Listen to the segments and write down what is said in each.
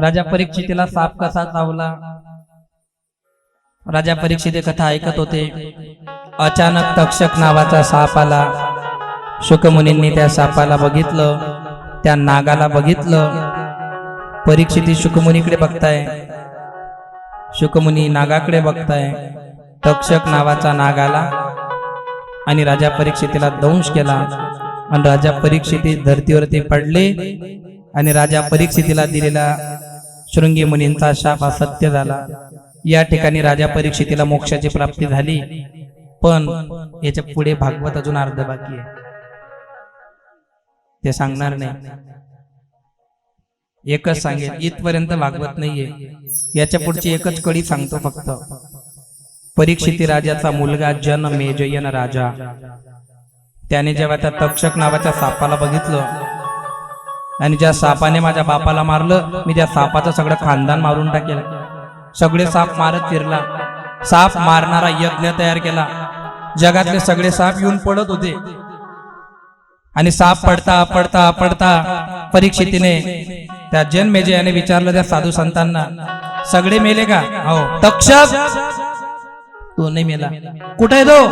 राजा परीक्षितेला साप कसा चावला? राजा परीक्षिते कथा ऐकत होते. अचानक तक्षक नावाचा साप आला. शुकमुनींनी त्या सापाला बघितलं. त्या नागाला बघितलं. परीक्षिती शुकमुनीकडे बघताय. शुकमुनी नागाकडे बघताय. तक्षक नावाचा नाग आला आणि राजा परीक्षितेला दंश केला. आणि राजा परीक्षिती धर्तीवरती पडले आणि राजा परीक्षितीला दिलेला शृंगी मुनींचा शाप असत्य झाला. या ठिकाणी राजा परीक्षितीला मोक्षाची प्राप्ती झाली. पण याच्यापुढे भागवत अजून अर्ध बाकी आहे. ते सांगणार नाही. एकच सांगेल इथपर्यंत भागवत नाहीये. याच्या पुढची एकच कडी सांगतो फक्त. परीक्षिती राजाचा मुलगा जन मेजयन राजा. त्याने जेव्हा त्या तक्षक नावाच्या सापाला बघितलं आणि ज्या सापाने माझ्या बापाला मारलं मी त्या सापाचं सगळं खानदान मारून टाकेल. सगळे साप मारत फिरला. साप मारणारा यज्ञ तयार केला. जगातले सगळे साप येऊन पडत होते. आणि साप पडता पडता पडता परीक्षितीने त्या जन्मेजयाने विचारलं त्या साधू संतांना सगळे मेले का? हो. तक्षक. तो नाही मेला. कुठे तो?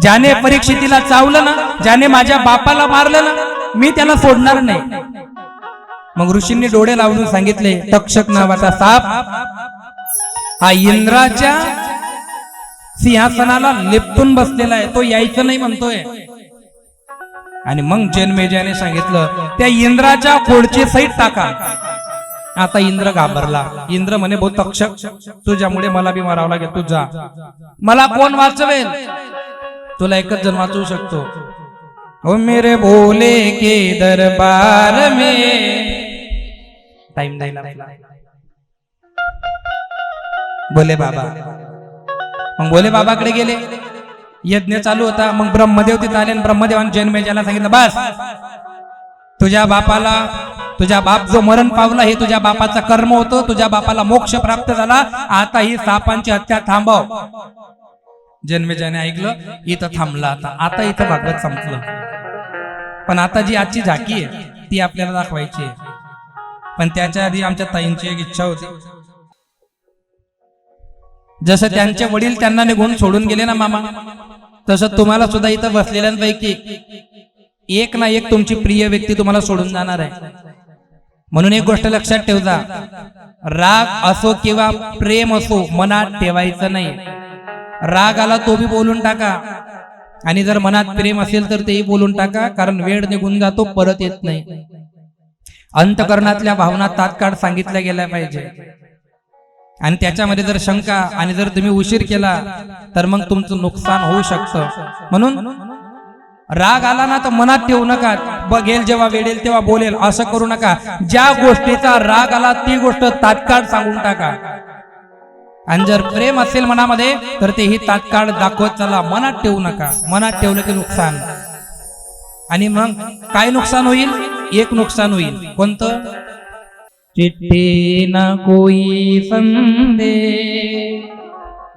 ज्याने परीक्षितीला चावलं ना ज्याने माझ्या बापाला मारलं ना मी त्याला सोडणार नाही. मग ऋषींनी डोळे लावून सांगितले तक्षक नावाचा साप हा इंद्राच्या सिंहासनाला लेपटून बसलेला आहे. तो यायचं नाही म्हणतोय. आणि मग जन्मेजाने सांगितलं त्या इंद्राच्या खोडची सैट टाका. आता इंद्र घाबरला. इंद्र म्हणे भाऊ तक्षक तुझ्यामुळे मला बी मारावं लागेल. तू जा. मला कोण वाचवेल? तुला एकच जण वाचवू शकतो. हो मेरे भोले के दरबार में। टाइम नाही बोले बाबा। मग बोले बाबाकडे गेले। यज्ञ चालू होता मग ब्रह्मदेव तिथे आले आणि ब्रह्मदेवाने जन्मेजाला सांगितलं बस तुझ्या बापाला तुझ्या बाप जो मरण पावला हे तुझ्या बापाचा कर्म होतं तुझ्या बापाला मोक्ष प्राप्त झाला आता ही सापांची हत्या थांबव. जन्मेजाने ऐकलं इथं थांबलं आता. आता इथं भागवत संपलं. पण आता जी आजची झाकी आहे ती आपल्याला दाखवायची आहे. पण त्याच्या आधी आमच्या ताईंची एक इच्छा होती. जसं त्यांचे वडील त्यांना निघून सोडून गेले ना मामा तसं तुम्हाला सुद्धा इथं बसलेल्यांपैकी एक ना एक तुमची प्रिय व्यक्ती तुम्हाला सोडून जाणार आहे. म्हणून एक गोष्ट लक्षात ठेवता राग असो किंवा प्रेम असो मनात ठेवायचं नाही. राग आला तो बी बोलून टाका. आणि जर मनात प्रेम असेल तर तेही बोलून टाका कारण वेळ निघून जातो परत येत नाही. अंतकरणातल्या भावना तात्काळ सांगितल्या गेल्या पाहिजे. आणि त्याच्यामध्ये जर शंका आणि जर तुम्ही उशीर केला तर मग तुमचं नुकसान होऊ शकतं. म्हणून राग आला ना तर मनात ठेवू नका. बघेल जेव्हा वेळेल तेव्हा बोलेल. असं करू नका. ज्या गोष्टीचा राग आला ती गोष्ट तात्काळ सांगून टाका. आणि जर प्रेम असेल मनामध्ये तर तेही तात्काळ दाखवत चला. मनात ठेवू नका. मनात ठेवलं की नुकसान. आणि मग काय नुकसान होईल? एक नुकसान होईल. कोणतं? चिट्ठी ना कोई संदे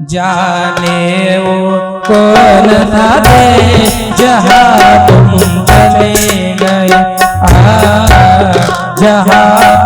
जाने वो कौन था दे जहाँ तुम चले गए। आ जहाँ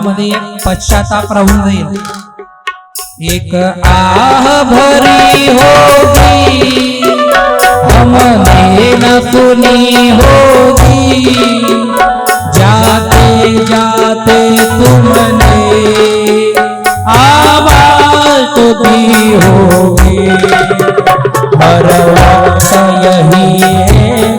मनामध्ये पश्चाताप राहून जाईल. एक आह भरी होगी हमने न सुनी होगी. जाते जाते तुमने आवाज़ तुझी होगी. हर वक्त यही है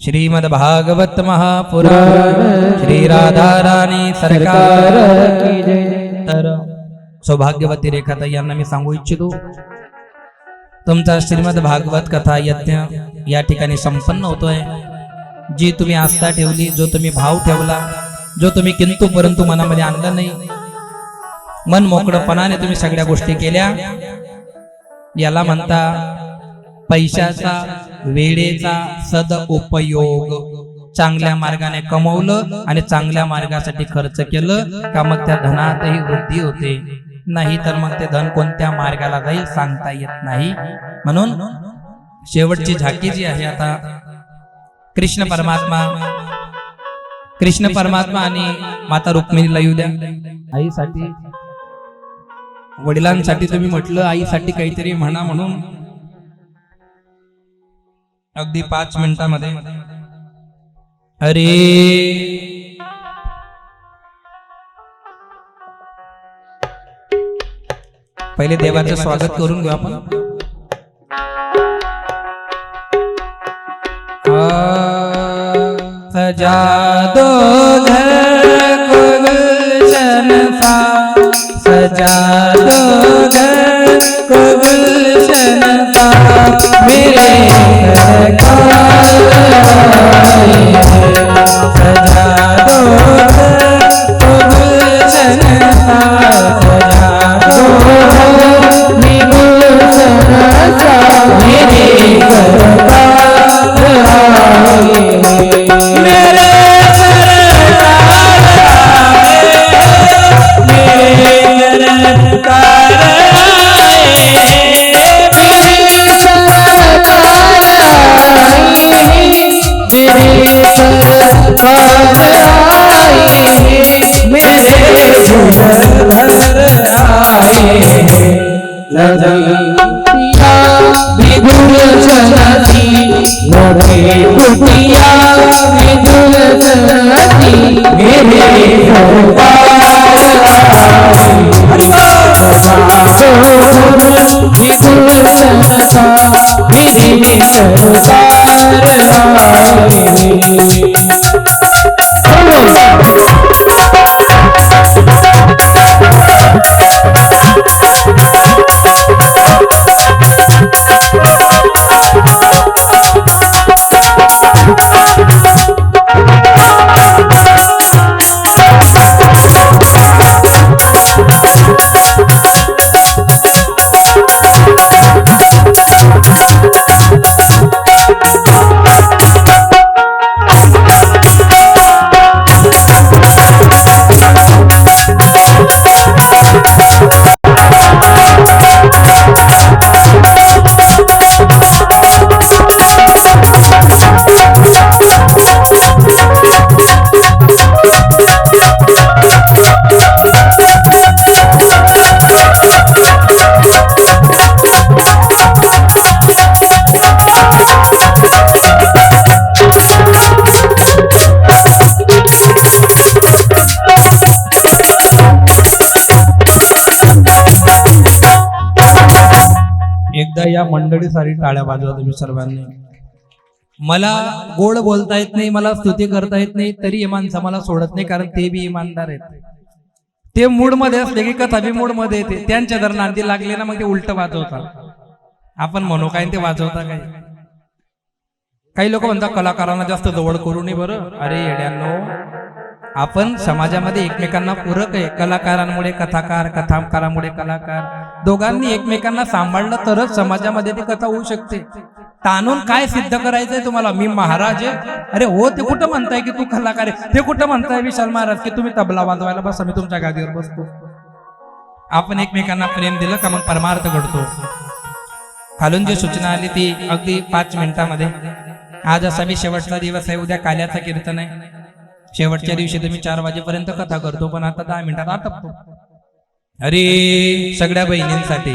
श्रीमद्भागवत महापुराण श्री राधा राणी सरकार की जय. तर सौभाग्यवती रेखाताई यांना मी सांगू इच्छितो तुमचा श्रीमद भागवत कथा यज्ञ या ठिकाणी संपन्न होतोय जी तुम्ही आस्था ठेवली जो तुम्ही भाव ठेवला जो तुम्ही किंतु परंतु मनामध्ये आणला नाही मन मोकळपणाने तुम्ही सगळ्या गोष्टी केल्या याला म्हणता पैशाचा वेळेचा सद उपयोग चांगल्या मार्गाने कमवलं आणि चांगल्या मार्गासाठी खर्च केलं का मग त्या धनातही वृद्धी होते? नाही तर मग ते धन कोणत्या मार्गाला जाईल सांगता येत नाही. म्हणून शेवटची झाकी जी आहे आता कृष्ण परमात्मा कृष्ण परमात्मा आणि माता रुक्मिणीला येऊ द्या. आईसाठी वडिलांसाठी तुम्ही म्हटलं आईसाठी काहीतरी म्हणा म्हणून. अगदी पाच मिनिटामध्ये. अरे पहिले देवाचं स्वागत करून घेऊ आपण. आ, सजा दो घर को गुलशन सा घर को मेरे सरकार सजा दो सारी टाळ्या वाजवा तुम्ही सर्वांनी. मला गोड बोलता येत नाही मला स्तुती करता येत नाही तरी हे माणसं मला सोडत नाही कारण ते बी इमानदार आहेत. ते मूडमध्ये असले की कथा बी मूडमध्ये येते. त्यांच्या जर नांदी लागले ना मग ते उलट वाजवतात. आपण म्हणू काय ते वाजवता काय? काही लोक म्हणतात कलाकारांना जास्त जवळ करू नये बरं. अरे येड्यांनो आपण समाजामध्ये एकमेकांना पूरक आहे. कलाकारांमुळे कथाकार कथाकारामुळे कलाकार. दोघांनी एकमेकांना सांभाळलं तरच समाजामध्ये ती कथा होऊ शकते. ताणून काय सिद्ध करायचंय तुम्हाला? मी महाराज आहे. अरे हो ते कुठं म्हणताय की तू कलाकार आहे? ते कुठं म्हणताय विशाल महाराज की तुम्ही तबला वाजवायला बसा? मी तुमच्या गादीवर बसतो. आपण एकमेकांना प्रेम दिलं का मग परमार्थ घडतो? खालून जी सूचना आली ती अगदी पाच मिनिटामध्ये. आज असा मी शेवटचा दिवस आहे. उद्या काल्याचा कीर्तन आहे. शेवटच्या दिवशी तर मी चार वाजेपर्यंत कथा करतो पण आता दहा मिनिटात आटपतो. अरे सगळ्या बहिणींसाठी.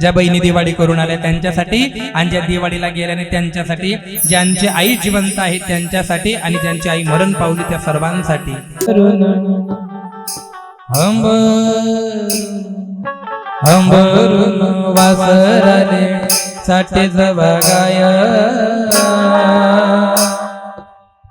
ज्या बहिणी दिवाळी करून आल्या त्यांच्यासाठी आणि ज्या दिवाळीला गेल्याने त्यांच्यासाठी ज्यांची आई जिवंत आहे त्यांच्यासाठी आणि ज्यांची आई मरण पावली त्या सर्वांसाठी. वासराले साठे जवागाय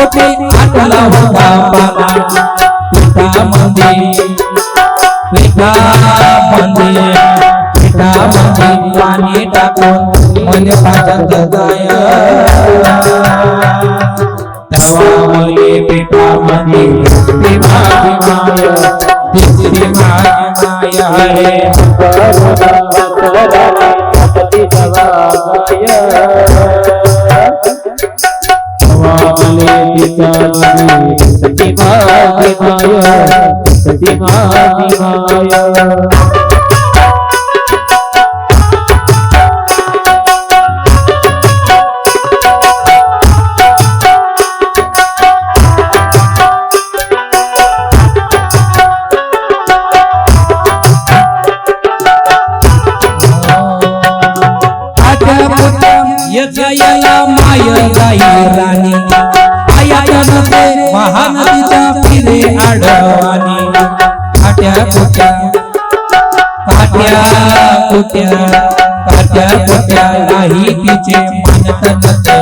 मायच्या पोटी आटला होता पाना पिठामध्ये पिठामध्ये पिठामध्ये पाणी टाकून मध्ये पाजात गाय तवा मले पिठामध्ये पिठाची माय तिसरी माय माय हरे यजयाला माय गाई राणी आयाच्या नाही तिचे मानत नसे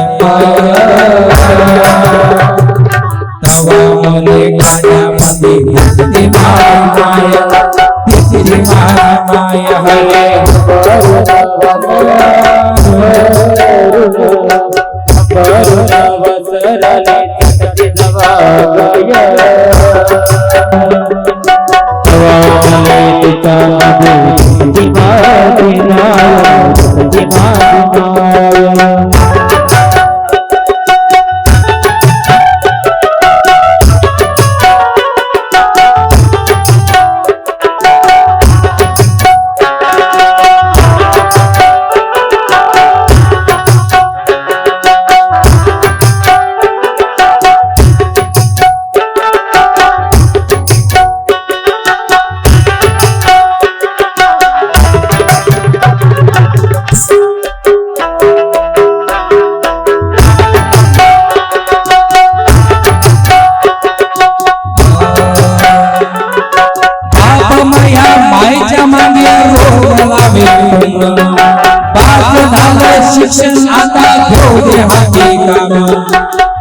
आता घेऊ दे हाती काम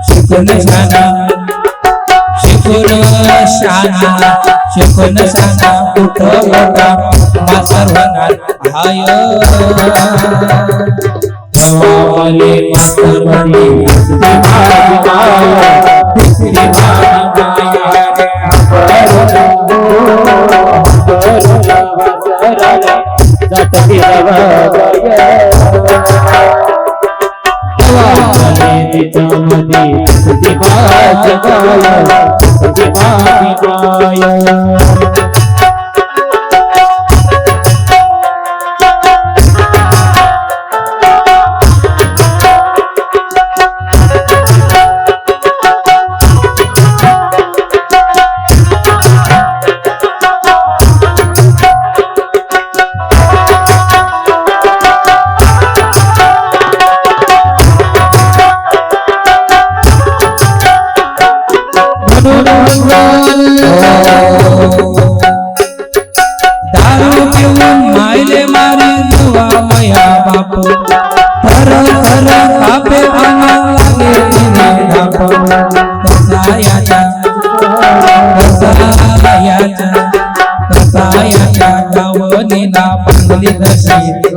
शिकून शाना शिकून शाना शिकून शाना कुठं होता हा सर्वांना हाय देवाले मास्तर म्हणले चरितामध्ये प्रतिभा जगाया प्रतिभा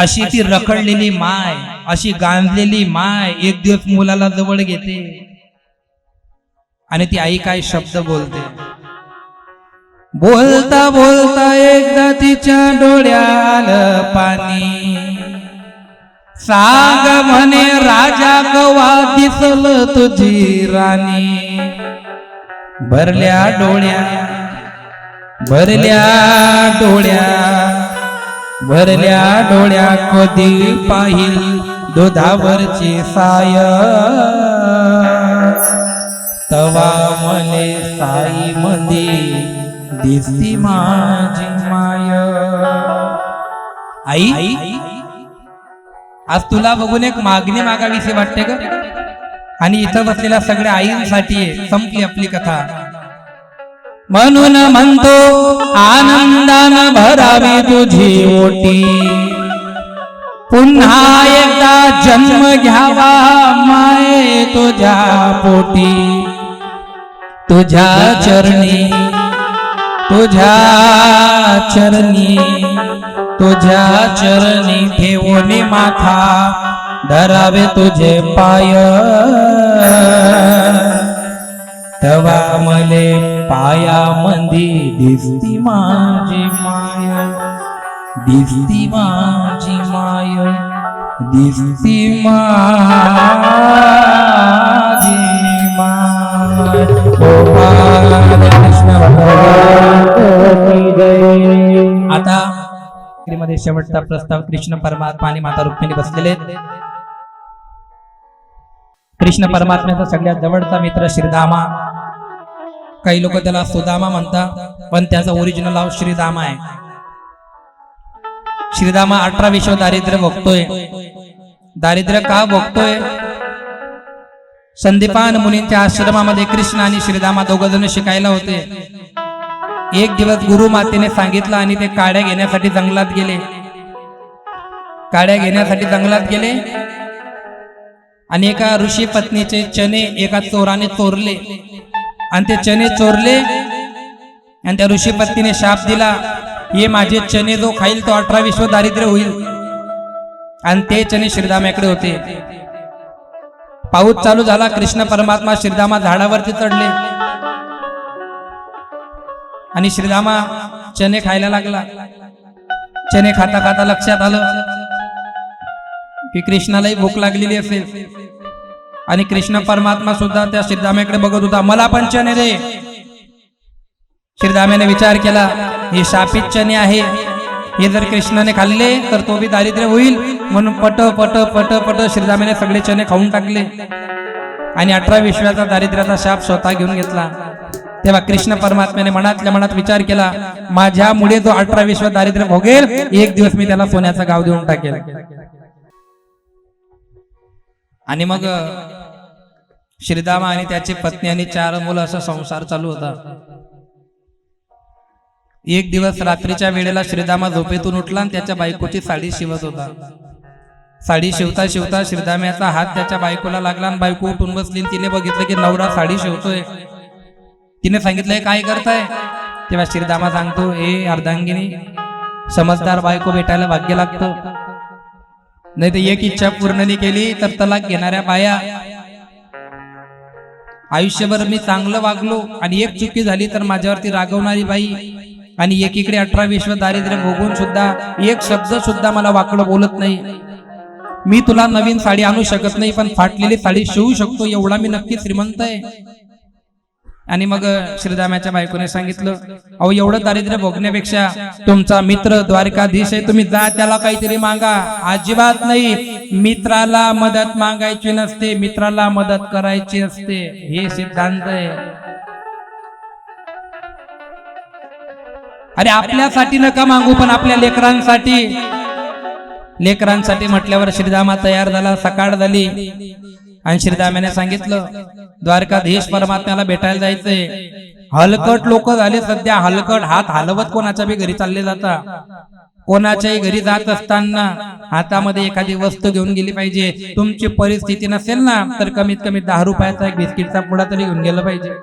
अशी ती रखडलेली माय अशी गांजलेली माय एक दिवस मुलाला जवळ घेते. आणि ती आई काय शब्द बोलते? बोलता बोलता एकदा तिच्या डोळ्याल पाणी. सांग म्हणे राजा कवा दिसल तुझी राणी. भरल्या डोळ्या भरल्या डोळ्या. भरल्या डोळ्या कधी पाहिल दुधावरचे साय. तवा मले साई मध्ये दिसती माझी माय. आई? आज तुला बघून एक मागणी मागावीशी वाटते ग? आणि इथं बसलेल्या सगळ्या आईंसाठी आहे. संपली आपली कथा. म्हणून म्हणतो आनंदान भरावी तुझी ओटी. पुन्हा एकदा जन्म घ्यावा माये तुझ्या पोटी. तुझ्या चरणी तुझ्या चरणी तुझ्या चरणी ठेवून माथा धरावे तुझे पाय. तवा मले पाया मंदी दिसती माझी माय. दिसती माझी माय. दिसती माझी माय. गोपाल कृष्ण आता मध्ये शेवटचा प्रस्ताव कृष्ण परमात्मा आणि माता रुक्मिणी बसलेले आहेत. कृष्ण परमात्म्याचा सगळ्यात जवळचा मित्र श्रीदामा. काही लोक त्याला सुदामा म्हणतात पण त्याचा ओरिजिनल नाव श्रीदामा आहे. श्रीदामा अठरा विश्व दारिद्र्य भोगतोय. दारिद्र्य का भोगतोय? संदीपान मुनींच्या आश्रमामध्ये कृष्ण आणि श्रीदामा दोघ जण शिकायला होते. एक दिवस गुरु मातेने सांगितलं आणि ते काड्या घेण्यासाठी जंगलात गेले. काड्या घेण्यासाठी जंगलात गेले. आणि एका ऋषी पत्नीचे चणे एका चोराने चोरले. आणि ते चणे चोरले आणि त्या ऋषी पत्नीने शाप दिला हे माझे चणे जो खाईल तो अठरा विश्व दारिद्र्य होईल. आणि ते चणे श्रीधाम्याकडे होते. पाऊस चालू झाला कृष्ण परमात्मा श्रीधामा झाडावरती चढले. आणि श्रीधामा चणे खायला लागला. चणे खाता खाता लक्षात आलं. की कृष्णालाही भूक लागलेली असेल. आणि कृष्ण परमात्मा सुद्धा त्या श्रीदामाकडे बघत होता मला पण चणे दे. श्रीदामाने विचार केला हे शापित चणे आहे. हे जर कृष्णाने खाल्ले तर तो बी दारिद्र्य होईल. म्हणून पट पट पट पट श्रीदामाने सगळे चणे खाऊन टाकले. आणि अठरा विश्वाचा दारिद्र्याचा शाप स्वतः घेऊन घेतला. तेव्हा कृष्ण परमात्म्याने मनातल्या मनात विचार केला माझ्यामुळे जो अठरा विश्व दारिद्र्य भोगेल एक दिवस मी त्याला सोन्याचा गाव देऊन टाकेल. आणि मग श्रीदामा आणि त्याची पत्नी आणि चार मुलं असा संसार चालू होता. एक दिवस रात्रीच्या वेळेला श्रीदामा झोपेतून उठला आणि त्याच्या बायकोची साडी शिवत होता. साडी शिवता शिवता श्रीदाम्याचा हात त्याच्या बायकोला लागला आणि बायको उठून बसली तिने बघितलं की नवरा साडी शिवतोय. तिने सांगितलंय काय करताय? तेव्हा श्रीदामा सांगतो ए अर्धांगिनी समजदार बायको भेटायला भाग्य लागतं. नाही तर एक इच्छा पूर्ण नाही केली तर तलाक घेणाऱ्या बाया. आयुष्यभर मी चांगलं वागलो आणि एक चुकी झाली तर माझ्यावरती रागवणारी बाई. आणि एकीकडे अठरा विश्व दारिद्र्य भोगून सुद्धा एक शब्द सुद्धा मला वाकडं बोलत नाही. मी तुला नवीन साडी आणू शकत नाही पण फाटलेली साडी शिवू शकतो एवढा मी नक्की श्रीमंत आहे. आणि मग श्रीदामाच्या बायकोने सांगितलं अहो एवढं दारिद्र्य भोगण्यापेक्षा तुमचा मित्र द्वारकाधीश आहे तुम्ही जा त्याला काहीतरी मागा. अजिबात नाही. मित्राला मदत मागायची नसते मित्राला मदत करायची असते. हे सिद्धांत आहे. अरे आपल्यासाठी नका मागू पण आपल्या लेकरांसाठी. लेकरांसाठी म्हटल्यावर श्रीरामा तयार झाला सकाळ झाली. आणि श्रीरामाने सांगितलं द्वारकाधीश परमात्म्याला भेटायला जायचंय. हलकट लोक झाले सध्या हलकट हात हलवत कोणाच्या बी घरी चालले जाता. कोणाच्याही घरी जात असताना हातामध्ये एखादी वस्तू घेऊन गेली पाहिजे. तुमची परिस्थिती नसेल ना तर कमीत कमी दहा रुपयाचा एक बिस्किटचा पुडा तरी घेऊन गेलं पाहिजे.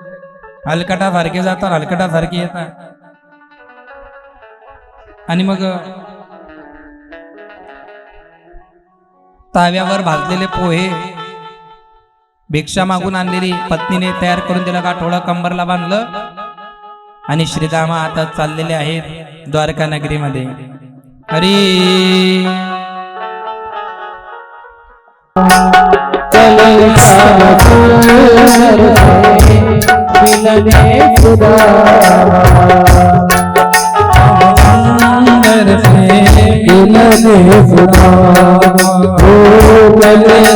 हलकटासारखे जातात हलकटासारखे येतात. आणि मग ताव्यावर भाजलेले पोहे भिक्षा मागून आणलेली पत्नीने तयार करून दिलं गाठोळं कंबरला बांधलं आणि श्रीरामा आता चाललेले आहेत द्वारका नगरीमध्ये हरी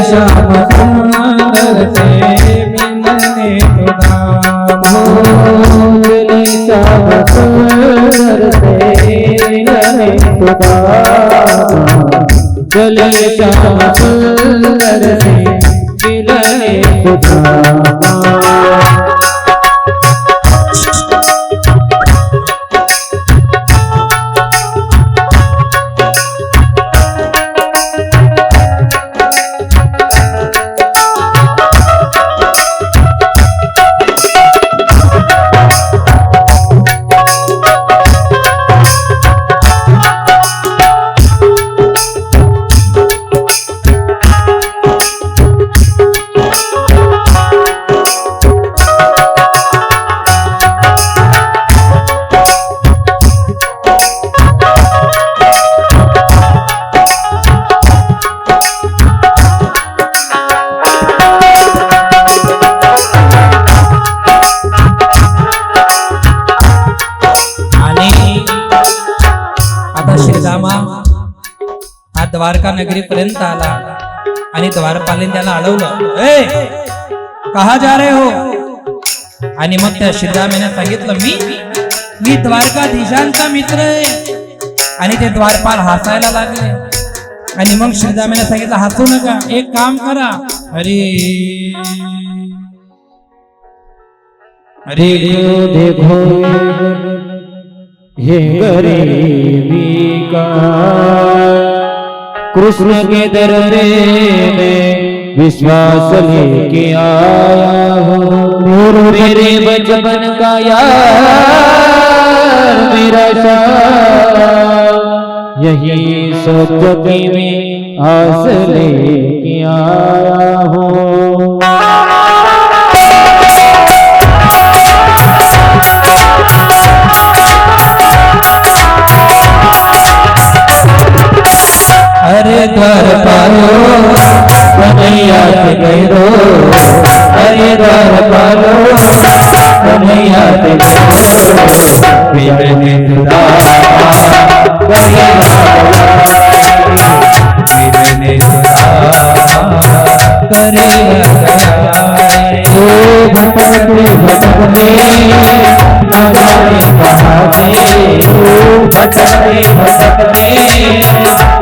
श्याम मिलने सुदामा चले श्याम सुंदर से मिलने सुदामा नगरीपर्यंत आला आणि द्वारपालीने त्याला अडवलं ए कहा जा रे हो आणि मग त्या श्रीरामेने सांगितलं मी मी द्वारकाधीशांचा मित्र आहे आणि ते द्वारपाल हसायला लागले आणि मग श्रीरामेने सांगितलं हसू नका एक काम करा अरे अरे देखो हे गरीबी का कृष्ण के दर में विश्वास लेके आया हो। मेरे बचपन का यार मेरा शाह यही सोच में आस लेके आया हूँ। अरे द्वार पालो कन्हैया से कह दो अरे द्वार पालो कन्हैया से कह दो मेरे निंदा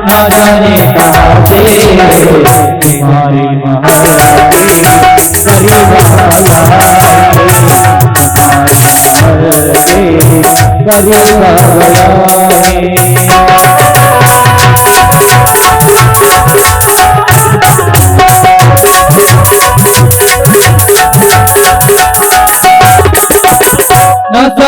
मेरे निंदा तुम्हारी महारानी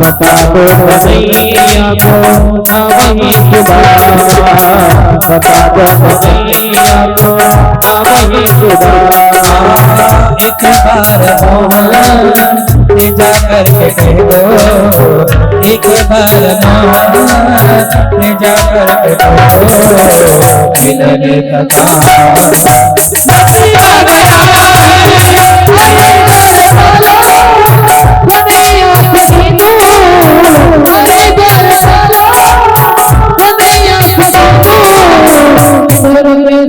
बता दो भैया को नवही बाबा बता दो भैया को नवही बाबा एक बार जा करके दे दो एक बार जा करके दे दो मिलने का काम आणि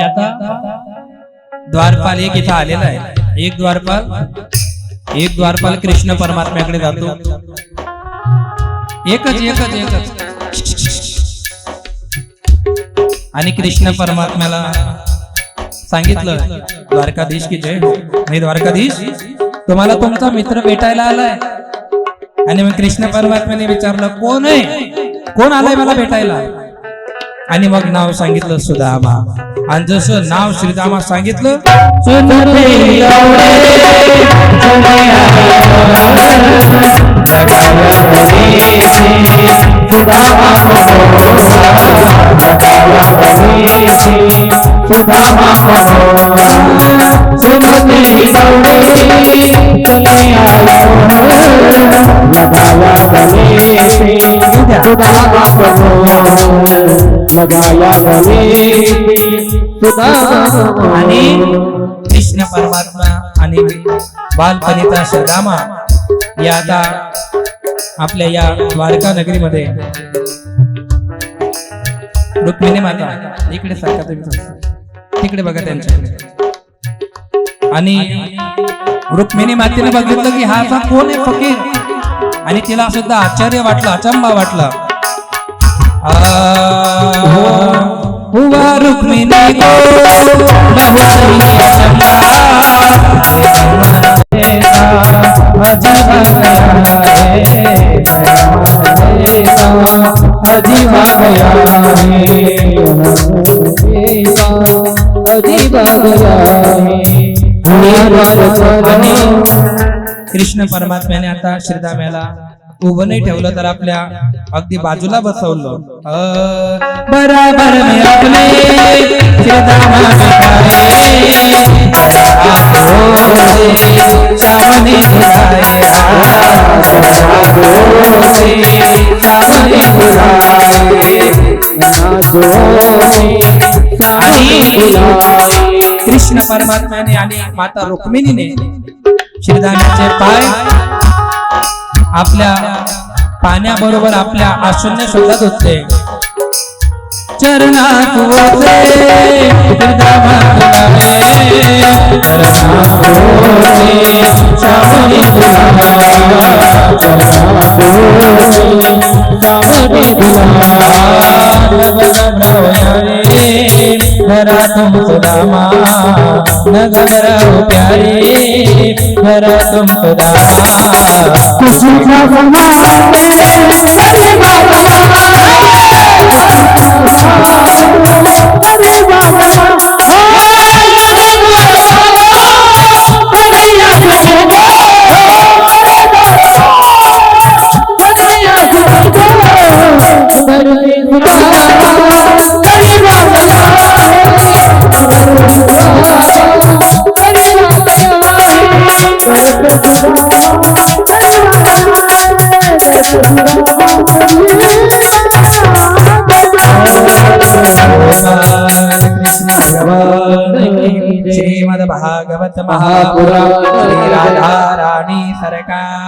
आता द्वारपाल एक इथं आलेला आहे. एक द्वारपाल एक द्वारपाल कृष्ण परमात्म्याकडे जातो. एकच एकच एकच. आणि कृष्ण परमात्म्याला सांगितलं द्वारकाधीश की जय हो. मी द्वारकाधीश तुम्हाला तुमचा मित्र भेटायला आलाय. आणि मग कृष्ण परमात्म्याने विचारलं कोण आहे? कोण आलाय मला भेटायला? आणि मग नाव सांगितलं सुदामा. आणि जसं नाव श्रीदामा सांगितलं सुनते एवढे लगाया गले सुदामा आणि कृष्ण परमात्मा आणि बालपणीचा श्रीरामा या आता आपल्या या द्वारका नगरीमध्ये रुक्मिणी माता इकडे सरकार तुम्ही तिकडे बघा त्यांच्याकडे आणि रुक्मिणी मातेने बघितलं की हा असा कोण आहे फकीर? आणि तिला सुद्धा आश्चर्य वाटलं अचंबा वाटला. रुक्मिणी कृष्ण परमात्म्याने आता श्रीदाम्याला उभं नाही ठेवलं तर आपल्या अगदी बाजूला बसवलं. अ, बराबर में आणि कृष्ण परमात्म्याने आणि माता रुक्मिणीने श्रीदामाचे पाय आपल्या पाण्याबरोबर आपल्या आशून्य शोधत होते चरणात चरणात घरा तुम सुदामा न घबराओ प्यारे घरा तुम सुदामा श्रीमद भागवत महापुराण श्री राधा रानी सरकार की